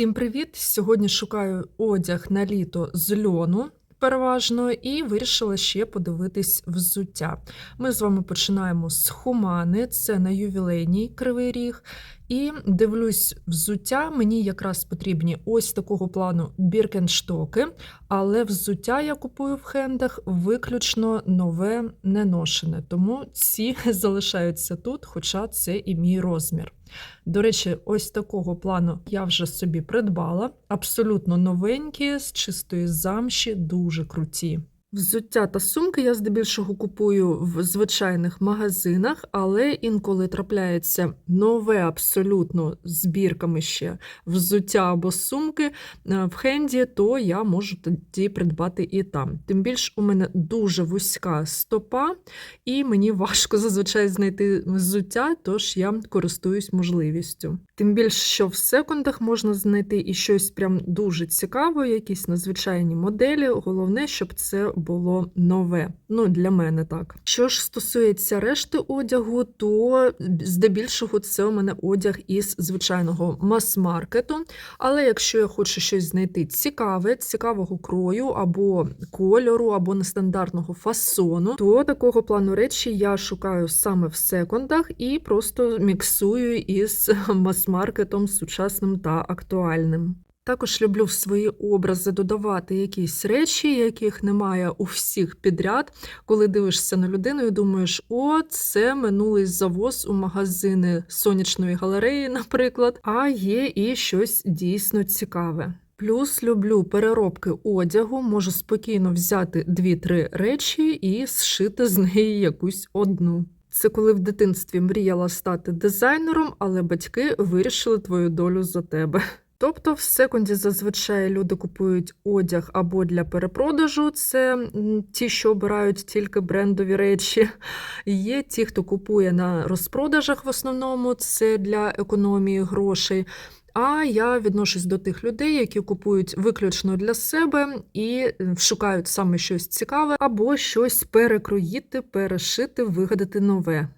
Всім привіт! Сьогодні шукаю одяг на літо з льону переважно і вирішила ще подивитись взуття. Ми з вами починаємо з Хумани, це на ювілейній кривий ріг. І дивлюсь взуття. Мені якраз потрібні ось такого плану біркенштоки, але взуття я купую в хендах виключно нове, не ношене. Тому ці залишаються тут, хоча це і мій розмір. До речі, ось такого плану я вже собі придбала. Абсолютно новенькі, з чистої замші, дуже круті. Взуття та сумки я здебільшого купую в звичайних магазинах, але інколи трапляється нове абсолютно з бірками ще взуття або сумки е, в хенді, то я можу тоді придбати і там. Тим більш у мене дуже вузька стопа, і мені важко зазвичай знайти взуття, тож я користуюсь можливістю. Тим більше, що в секундах можна знайти і щось прям дуже цікаве, якісь надзвичайні моделі. Головне, щоб це було нове. Ну, для мене так. Що ж стосується решти одягу, то здебільшого це у мене одяг із звичайного мас-маркету. Але якщо я хочу щось знайти цікаве, цікавого крою або кольору, або нестандартного фасону, то такого плану речі я шукаю саме в секундах і просто міксую із мас-маркетом сучасним та актуальним. Також люблю в свої образи додавати якісь речі, яких немає у всіх підряд. Коли дивишся на людину і думаєш, о, це минулий завоз у магазини сонячної галереї, наприклад, а є і щось дійсно цікаве. Плюс люблю переробки одягу, можу спокійно взяти 2-3 речі і зшити з неї якусь одну. Це коли в дитинстві мріяла стати дизайнером, але батьки вирішили твою долю за тебе. Тобто, в секунді зазвичай люди купують одяг або для перепродажу, це ті, що обирають тільки брендові речі. Є ті, хто купує на розпродажах в основному, це для економії грошей. А я відношусь до тих людей, які купують виключно для себе і е, шукають саме щось цікаве, або щось перекроїти, перешити, вигадати нове.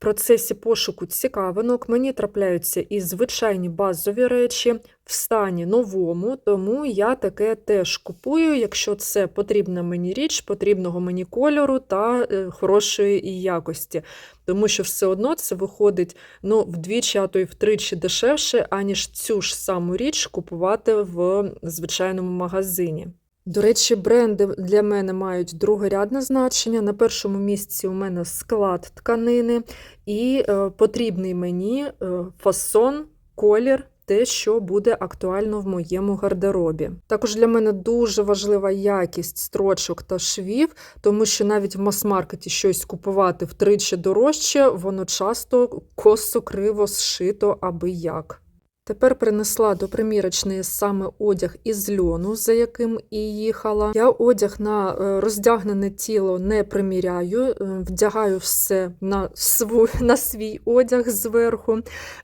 Процесі пошуку цікавинок мені трапляються і звичайні базові речі в стані новому, тому я таке теж купую, якщо це потрібна мені річ, потрібного мені кольору та е, хорошої якості. Тому що все одно це виходить ну, вдвічі, а то й втричі дешевше, аніж цю ж саму річ купувати в звичайному магазині. До речі, бренди для мене мають другорядне значення. На першому місці у мене склад тканини і е, потрібний мені е, фасон, колір. Те, що буде актуально в моєму гардеробі. Також для мене дуже важлива якість строчок та швів, тому що навіть в мас-маркеті щось купувати втричі дорожче, воно часто косо криво зшито аби як. Тепер принесла до примірочної саме одяг із льону, за яким і їхала. Я одяг на е, роздягнене тіло не приміряю, е, вдягаю все на свій, на свій одяг зверху.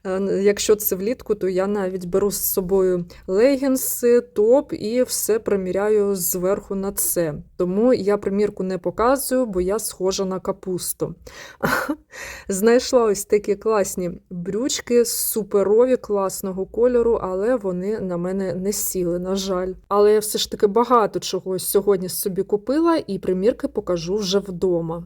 Е, Якщо це влітку, то я навіть беру з собою легінси, топ і все приміряю зверху на це. Тому я примірку не показую, бо я схожа на капусту. Знайшла ось такі класні брючки, суперові, класного кольору, але вони на мене не сіли, на жаль. Але я все ж таки багато чого сьогодні собі купила і примірки покажу вже вдома.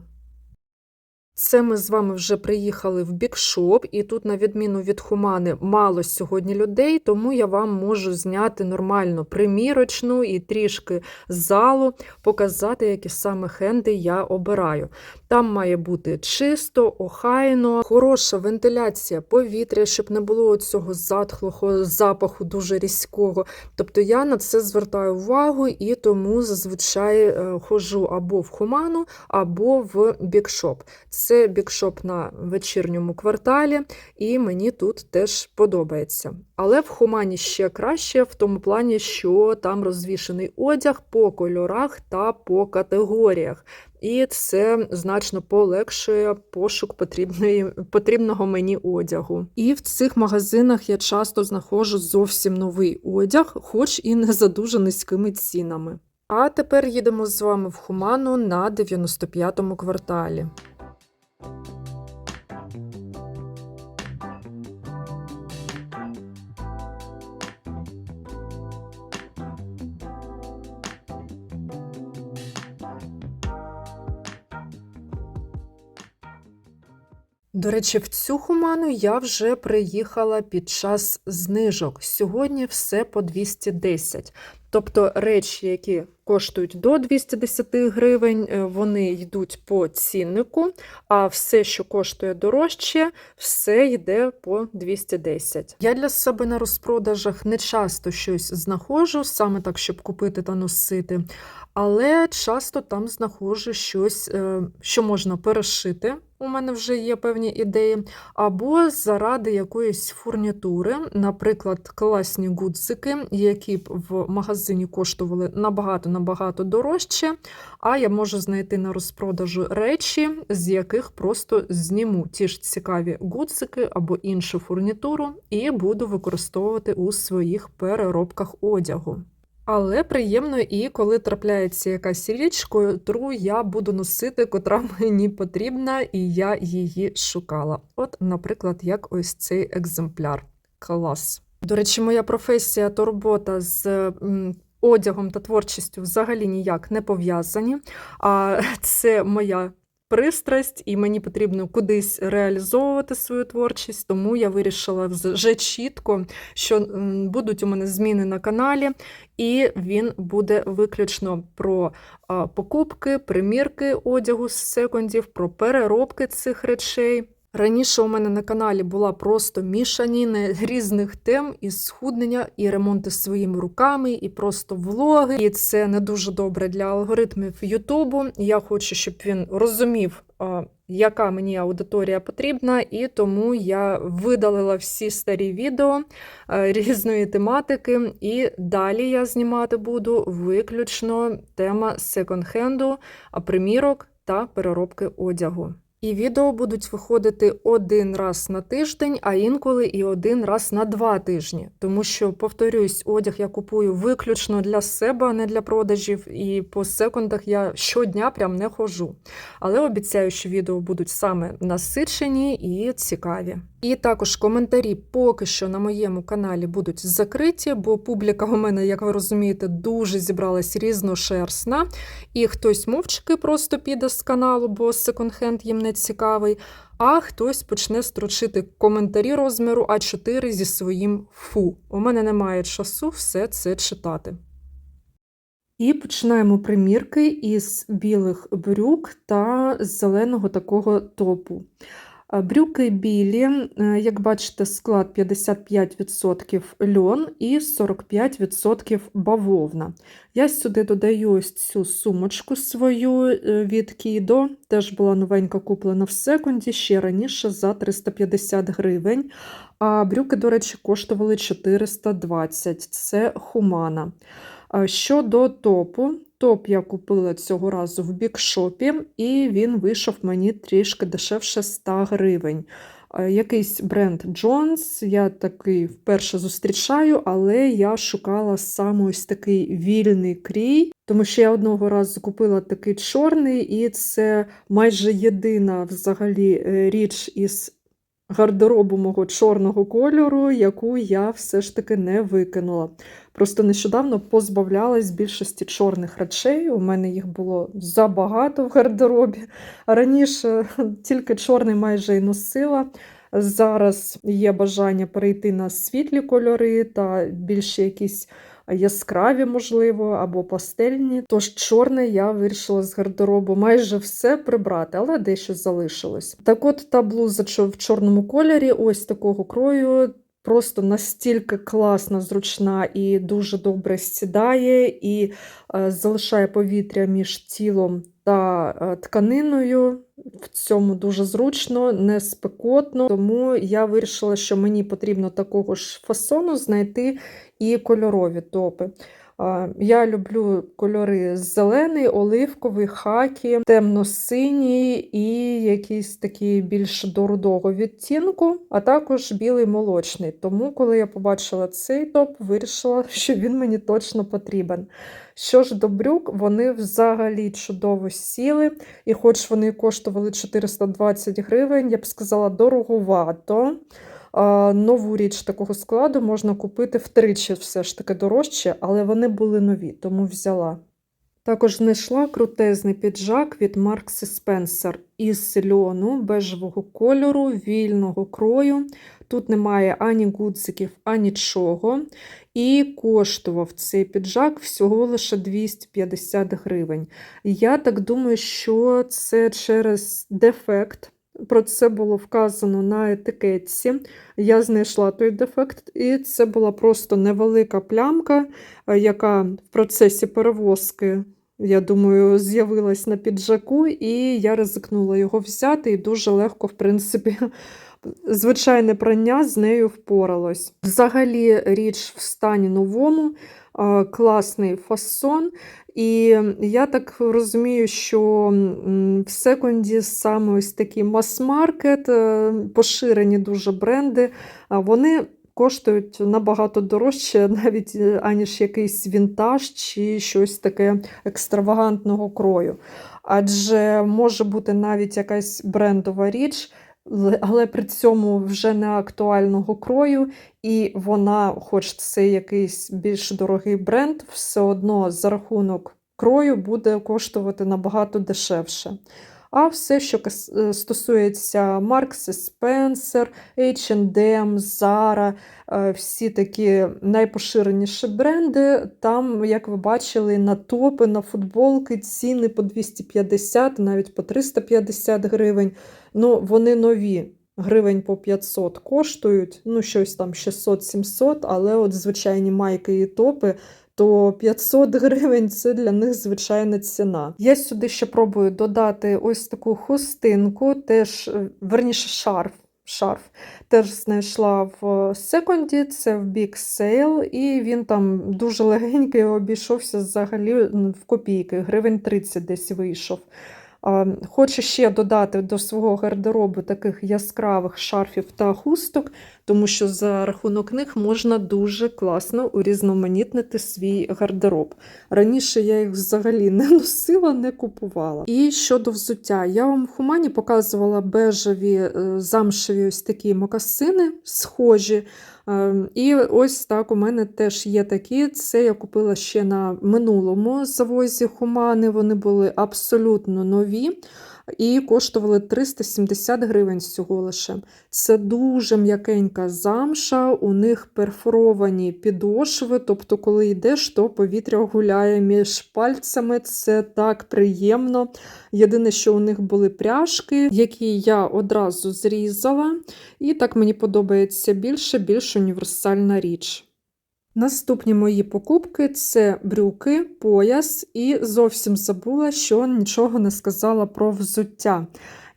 Це ми з вами вже приїхали в бікшоп, і тут, на відміну від Хумани, мало сьогодні людей, тому я вам можу зняти нормально примірочну і трішки залу, показати, які саме хенди я обираю. Там має бути чисто, охайно, хороша вентиляція повітря, щоб не було цього затхлого запаху дуже різкого. Тобто я на це звертаю увагу і тому зазвичай е, ходжу або в Хуману, або в бікшоп. Це бікшоп на вечірньому кварталі, і мені тут теж подобається. Але в Хумані ще краще в тому плані, що там розвішений одяг по кольорах та по категоріях. І це значно полегшує пошук потрібної, потрібного мені одягу. І в цих магазинах я часто знаходжу зовсім новий одяг, хоч і не за дуже низькими цінами. А тепер їдемо з вами в Хуману на 95-му кварталі. До речі, в цю хуману я вже приїхала під час знижок. Сьогодні все по 210. Тобто речі, які коштують до 210 гривень, е, вони йдуть по ціннику, а все, що коштує дорожче, все йде по 210. Я для себе на розпродажах не часто щось знаходжу, саме так, щоб купити та носити. Але часто там знаходжу щось, е, що можна перешити. У мене вже є певні ідеї, або заради якоїсь фурнітури, наприклад, класні гудзики, які б в магазині коштували набагато-набагато дорожче, а я можу знайти на розпродажу речі, з яких просто зніму ті ж цікаві гудзики або іншу фурнітуру, і буду використовувати у своїх переробках одягу. Але приємно і коли трапляється якась річ, котру я буду носити, котра мені потрібна, і я її шукала. От, наприклад, як ось цей екземпляр. Клас. До речі, моя професія то робота з одягом та творчістю взагалі ніяк не пов'язані. А це моя пристрасть, і мені потрібно кудись реалізовувати свою творчість, тому я вирішила вже чітко, що будуть у мене зміни на каналі, і він буде виключно про покупки, примірки одягу з секундів, про переробки цих речей. Раніше у мене на каналі була просто мішаніна різних тем і схуднення, і ремонти своїми руками, і просто влоги. І це не дуже добре для алгоритмів Ютубу. Я хочу, щоб він розумів, яка мені аудиторія потрібна, і тому я видалила всі старі відео різної тематики. І далі я знімати буду виключно тема секонд-хенду, примірок та переробки одягу. І відео будуть виходити один раз на тиждень, а інколи і один раз на два тижні. Тому що, повторюсь, одяг я купую виключно для себе, а не для продажів. І по секундах я щодня прям не хожу. Але обіцяю, що відео будуть саме насичені і цікаві. І також коментарі поки що на моєму каналі будуть закриті, бо публіка у мене, як ви розумієте, дуже зібралась різношерстна. І хтось мовчки просто піде з каналу, бо секонд-хенд їм не цікавий. А хтось почне строчити коментарі розміру А4 зі своїм фу. У мене немає часу все це читати. І починаємо примірки із білих брюк та зеленого такого топу. Брюки білі, е, як бачите, склад 55% льон і 45% бавовна. Я сюди додаю ось цю сумочку свою е, від Kido, теж була новенька куплена в секунді, ще раніше за 350 гривень. А брюки, до речі, коштували 420 це хумана. Щодо топу, топ я купила цього разу в бікшопі, і він вийшов мені трішки дешевше 100 гривень. Е, Якийсь бренд Jones, я такий вперше зустрічаю, але я шукала саме ось такий вільний крій, тому що я одного разу купила такий чорний, і це майже єдина взагалі е, річ із гардеробу мого чорного кольору, яку я все ж таки не викинула. Просто нещодавно позбавлялась більшості чорних речей. У мене їх було забагато в гардеробі. Раніше тільки чорний майже і носила. Зараз є бажання перейти на світлі кольори та більше якісь яскраві, можливо, або пастельні. Тож чорне я вирішила з гардеробу майже все прибрати, але дещо залишилось. Так от та блуза в чорному кольорі, ось такого крою. Просто настільки класна, зручна і дуже добре сідає, і е, залишає повітря між тілом та е, тканиною. В цьому дуже зручно, не спекотно. Тому я вирішила, що мені потрібно такого ж фасону знайти і кольорові топи. Я люблю кольори зелений, оливковий, хакі, темно-синій і якийсь такий більш до рудого відтінку, а також білий молочний. Тому, коли я побачила цей топ, вирішила, що він мені точно потрібен. Що ж до брюк, вони взагалі чудово сіли, і хоч вони коштували 420 гривень, я б сказала, дороговато нову річ такого складу можна купити втричі все ж таки дорожче, але вони були нові, тому взяла. Також знайшла крутезний піджак від Marks Spencer із льону бежевого кольору, вільного крою. Тут немає ані гудзиків, ані нічого. І коштував цей піджак всього лише 250 гривень. Я так думаю, що це через дефект. Про це було вказано на етикетці. Я знайшла той дефект, і це була просто невелика плямка, е, яка в процесі перевозки, я думаю, з'явилась на піджаку, і я ризикнула його взяти, і дуже легко, в принципі, звичайне прання з нею впоралось. Взагалі, річ в стані новому, класний фасон. І я так розумію, що в секунді саме ось такий мас-маркет, е, поширені дуже бренди, вони коштують набагато дорожче, навіть е, аніж якийсь вінтаж чи щось таке екстравагантного крою. Адже може бути навіть якась брендова річ, але при цьому вже не актуального крою, і вона, хоч це якийсь більш дорогий бренд, все одно за рахунок крою буде коштувати набагато дешевше. А все, що е, стосується Marks Spencer, H&M, Zara, е, всі такі найпоширеніші бренди, там, як ви бачили, на топи, на футболки ціни по 250, навіть по 350 гривень. Ну, вони нові. Гривень по 500 коштують, ну щось там 600-700, але от звичайні майки і топи то 500 гривень це для них звичайна ціна. Я сюди ще пробую додати ось таку хустинку, теж, е, верніше, шарф. Шарф теж знайшла в секонді, це в Big Sale, і він там дуже легенький, обійшовся взагалі в копійки, гривень 30 десь вийшов. Хочу ще додати до свого гардеробу таких яскравих шарфів та хусток, тому що за рахунок них можна дуже класно урізноманітнити свій гардероб. Раніше я їх взагалі не носила, не купувала. І щодо взуття, я вам в Хумані показувала бежеві е, замшеві ось такі мокасини, схожі. Е, І ось так у мене теж є такі. Це я купила ще на минулому завозі Хумани. Вони були абсолютно нові і коштували 370 гривень всього лише. Це дуже м'якенька замша, у них перфоровані підошви, тобто, коли йдеш, то повітря гуляє між пальцями. Це так приємно. Єдине, що у них були пряжки, які я одразу зрізала, і так мені подобається більше, більш універсальна річ. Наступні мої покупки це брюки, пояс, і зовсім забула, що нічого не сказала про взуття.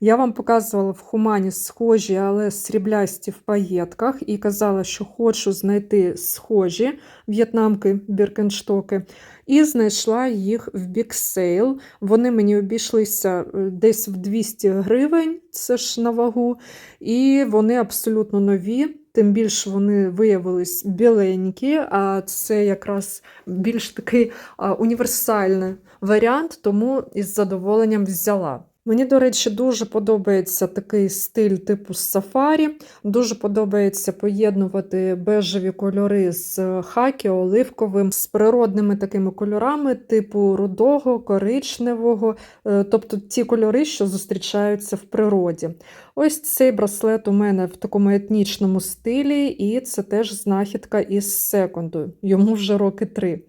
Я вам показувала в Хумані схожі, але сріблясті в паєтках, і казала, що хочу знайти схожі в'єтнамки Біркенштоки. І знайшла їх в Sale. Вони мені обійшлися е, десь в 200 гривень, це ж на вагу, і вони абсолютно нові. Тим більш вони виявились біленькі, а це якраз більш такий універсальний варіант, тому із задоволенням взяла. Мені, до речі, дуже подобається такий стиль типу сафарі. Дуже подобається поєднувати бежеві кольори з хакі, оливковим, з природними такими кольорами, типу рудого, коричневого, е, тобто ті кольори, що зустрічаються в природі. Ось цей браслет у мене в такому етнічному стилі, і це теж знахідка із секунду. Йому вже роки три.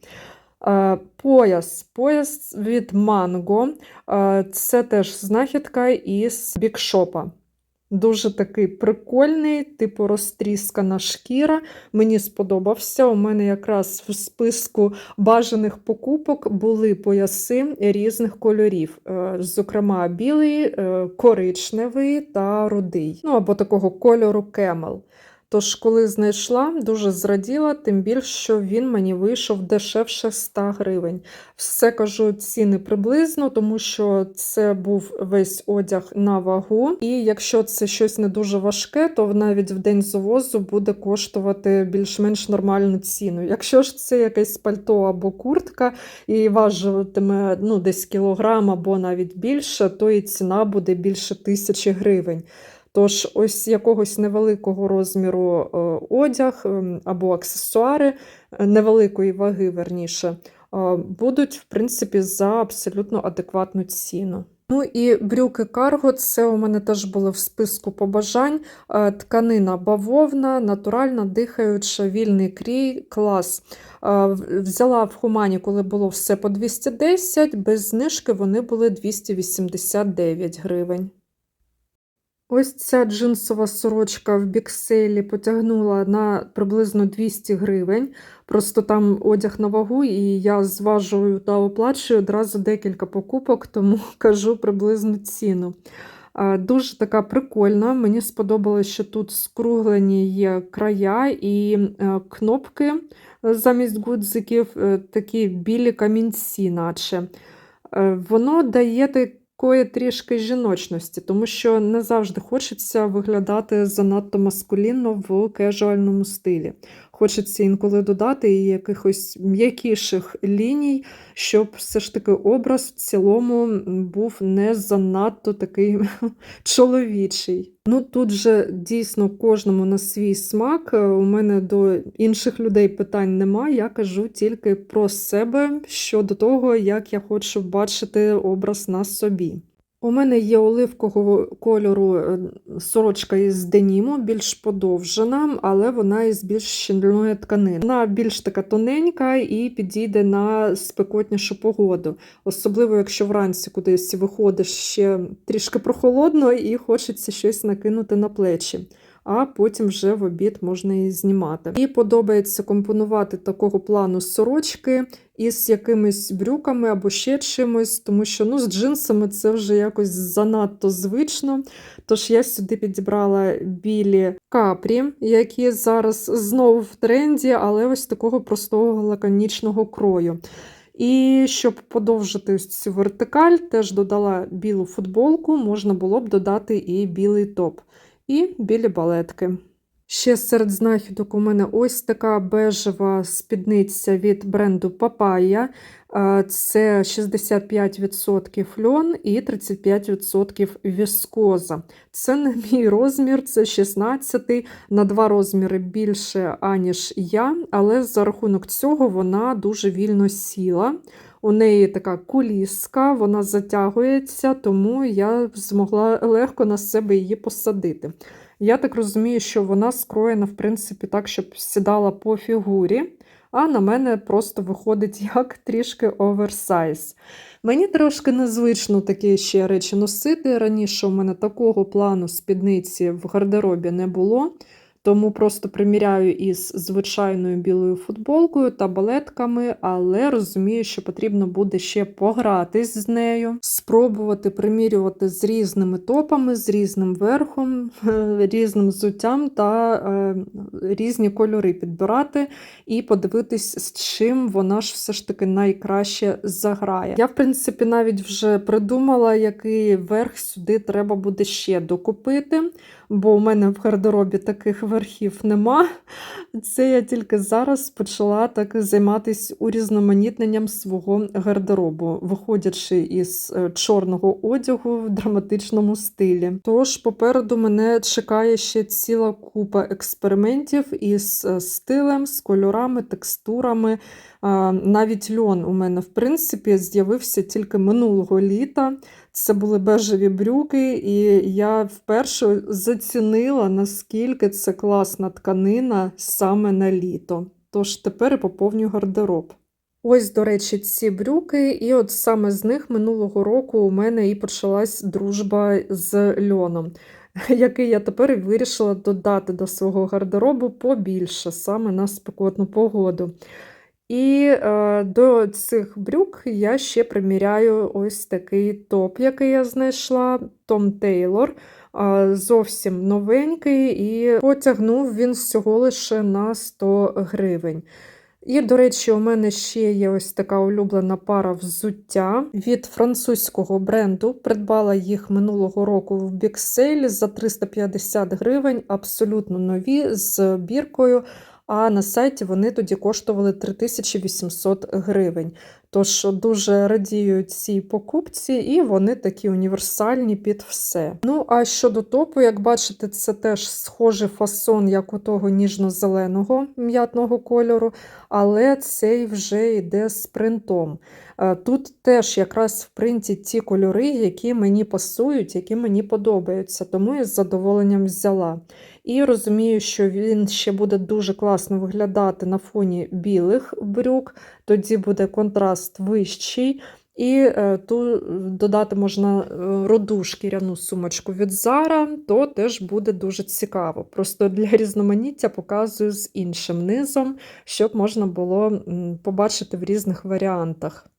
Е, Пояс. Пояс від Mango. Е, Це теж знахідка із бікшопа. Дуже такий прикольний, типу розтріскана шкіра. Мені сподобався. У мене якраз в списку бажаних покупок були пояси різних кольорів. Е, Зокрема, білий, коричневий та рудий. Ну або такого кольору кемел. Тож, коли знайшла, дуже зраділа, тим більше, що він мені вийшов дешевше 100 гривень. Все кажу ціни приблизно, тому що це був весь одяг на вагу. І якщо це щось не дуже важке, то навіть в день завозу буде коштувати більш-менш нормальну ціну. Якщо ж це якесь пальто або куртка і важитиме ну, десь кілограм або навіть більше, то і ціна буде більше тисячі гривень. Тож, ось якогось невеликого розміру е, одяг ем, або аксесуари, е, невеликої ваги, верніше, будуть, в принципі, за абсолютно адекватну ціну. Ну і брюки карго це у мене теж були в списку побажань. Е, Тканина бавовна, натуральна, дихаюча, вільний крій, клас. Е, Взяла в Хумані, коли було все по 210, без знижки вони були 289 гривень. Ось ця джинсова сорочка в бікселі потягнула на приблизно 200 гривень. Просто там одяг на вагу, і я зважую та оплачую одразу декілька покупок, тому кажу приблизну ціну. Дуже така прикольна. Мені сподобалось, що тут скруглені є края і е, кнопки замість гудзиків, е, такі білі камінці, наче. Е, Воно дає такої трішки жіночності, тому що не завжди хочеться виглядати занадто маскулінно в кежуальному стилі. Хочеться інколи додати і якихось м'якіших ліній, щоб все ж таки образ в цілому був не занадто такий чоловічий. Ну тут же дійсно кожному на свій смак. Е, У мене до інших людей питань немає. Я кажу тільки про себе щодо того, як я хочу бачити образ на собі. У мене є оливкового кольору е, сорочка із деніму, більш подовжена, але вона із більш щільної тканини. Вона більш така тоненька і підійде на спекотнішу погоду. Особливо, якщо вранці кудись виходиш ще трішки прохолодно і хочеться щось накинути на плечі. А потім вже в обід можна її знімати. І подобається компонувати такого плану сорочки із якимись брюками або ще чимось, тому що ну, з джинсами це вже якось занадто звично. Тож я сюди підібрала білі капрі, які зараз знову в тренді, але ось такого простого лаконічного крою. І щоб подовжити цю вертикаль, теж додала білу футболку, можна було б додати і білий топ, і білі балетки. Ще серед знахідок у мене ось така бежева спідниця від бренду. Е, Це 65% льон і 35% віскоза. Це не мій розмір, це 16 на два розміри більше, аніж я, але за рахунок цього вона дуже вільно сіла. У неї така куліска, вона затягується, тому я змогла легко на себе її посадити. Я так розумію, що вона скроєна, в принципі, так, щоб сідала по фігурі, а на мене просто виходить як трішки оверсайз. Мені трошки незвично такі ще речі носити. Раніше у мене такого плану спідниці в гардеробі не було. Тому просто приміряю із звичайною білою футболкою та балетками, але розумію, що потрібно буде ще погратись з нею, спробувати примірювати з різними топами, з різним верхом, різним взуттям та е, різні кольори підбирати і подивитись, з чим вона ж все ж таки найкраще заграє. Я, в принципі, навіть вже придумала, який верх сюди треба буде ще докупити бо у мене в гардеробі таких верхів нема. Це я тільки зараз почала так займатися урізноманітненням свого гардеробу, виходячи із е, чорного одягу в драматичному стилі. Тож попереду мене чекає ще ціла купа експериментів із е, стилем, з кольорами, текстурами. Навіть льон у мене, в принципі, з'явився тільки минулого літа. Це були бежеві брюки, і я вперше зацінила, наскільки це класна тканина саме на літо. Тож тепер поповнюю гардероб. Ось, до речі, ці брюки, і от саме з них минулого року у мене і почалась дружба з льоном, який я тепер і вирішила додати до свого гардеробу побільше, саме на спекотну погоду. І е, до цих брюк я ще приміряю ось такий топ, який я знайшла, Том Тейлор. Е, зовсім новенький, і потягнув він всього лише на 100 гривень. І, до речі, у мене ще є ось така улюблена пара взуття від французького бренду. Придбала їх минулого року в бікселі за 350 гривень, абсолютно нові з біркою. А на сайті вони тоді коштували 3800 гривень. Тож дуже радію цій покупці, і вони такі універсальні під все. Ну, а щодо топу, як бачите, це теж схожий фасон, як у того ніжно-зеленого м'ятного кольору, але цей вже йде з принтом. Е, Тут теж якраз в принті ті кольори, які мені пасують, які мені подобаються, тому я з задоволенням взяла. І розумію, що він ще буде дуже класно виглядати на фоні білих брюк, тоді буде контраст вищий. І е, ту додати можна е, роду шкіряну сумочку від Zara, то теж буде дуже цікаво. Просто для різноманіття показую з іншим низом, щоб можна було побачити в різних варіантах.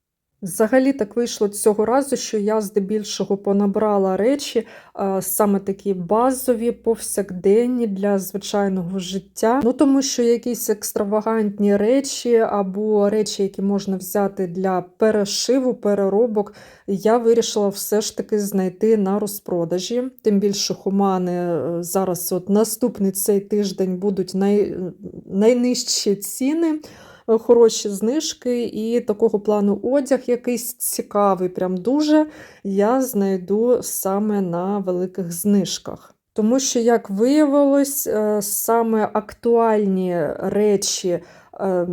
Взагалі так вийшло цього разу, що я здебільшого понабрала речі е, саме такі базові, повсякденні для звичайного життя. Ну тому що якісь екстравагантні речі або речі, які можна взяти для перешиву, переробок, я вирішила все ж таки знайти на розпродажі. Тим більше хумани е, зараз, от наступний цей тиждень, будуть най... найнижчі ціни е, хороші знижки і такого плану одяг якийсь цікавий, прям дуже я знайду саме на великих знижках. Тому що, як виявилось, е, саме актуальні речі, е,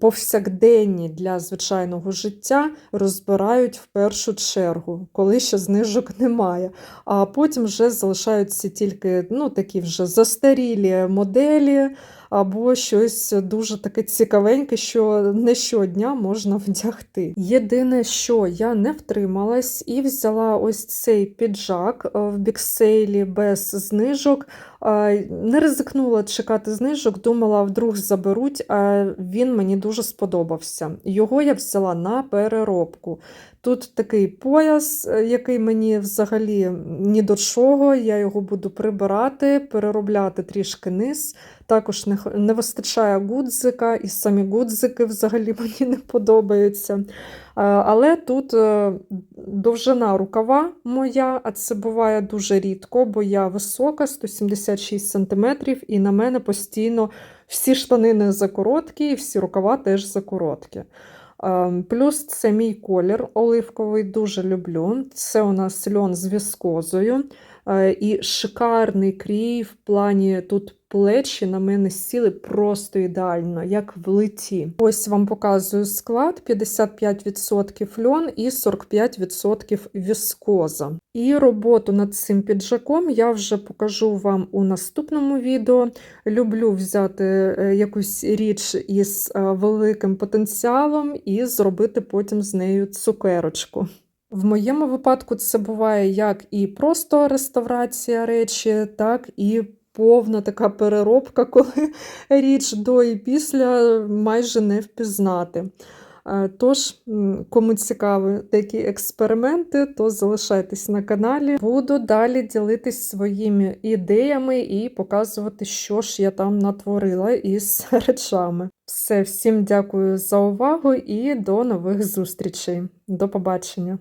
повсякденні для звичайного життя розбирають в першу чергу, коли ще знижок немає. А потім вже залишаються тільки ну, такі вже застарілі моделі або щось дуже таке цікавеньке, що не щодня можна вдягти. Єдине, що я не втрималась і взяла ось цей піджак е, в біксейлі без знижок. Не ризикнула чекати знижок, думала, вдруг заберуть, а він мені дуже сподобався. Його я взяла на переробку. Тут такий пояс, е, який мені взагалі ні до чого. Я його буду прибирати, переробляти трішки низ. Також не, не вистачає гудзика, і самі гудзики взагалі мені не подобаються. Е, Але тут е, довжина рукава моя, а це буває дуже рідко, бо я висока, 176 см, і на мене постійно всі штанини закороткі, і всі рукава теж закороткі. Ем, Плюс це мій колір оливковий, дуже люблю. Це у нас льон з віскозою. Е, І шикарний крій в плані тут плечі на мене сіли просто ідеально, як в литі. Ось вам показую склад: 55% льон і 45% віскоза. І роботу над цим піджаком я вже покажу вам у наступному відео. Люблю взяти е, якусь річ із е, великим потенціалом і зробити потім з нею цукерочку. В моєму випадку це буває як і просто реставрація речі, так і повна така переробка, коли річ до і після майже не впізнати. Е, Тож, кому цікаві такі експерименти, то залишайтесь на каналі. Буду далі ділитись своїми ідеями і показувати, що ж я там натворила із речами. Все, всім дякую за увагу і до нових зустрічей. До побачення!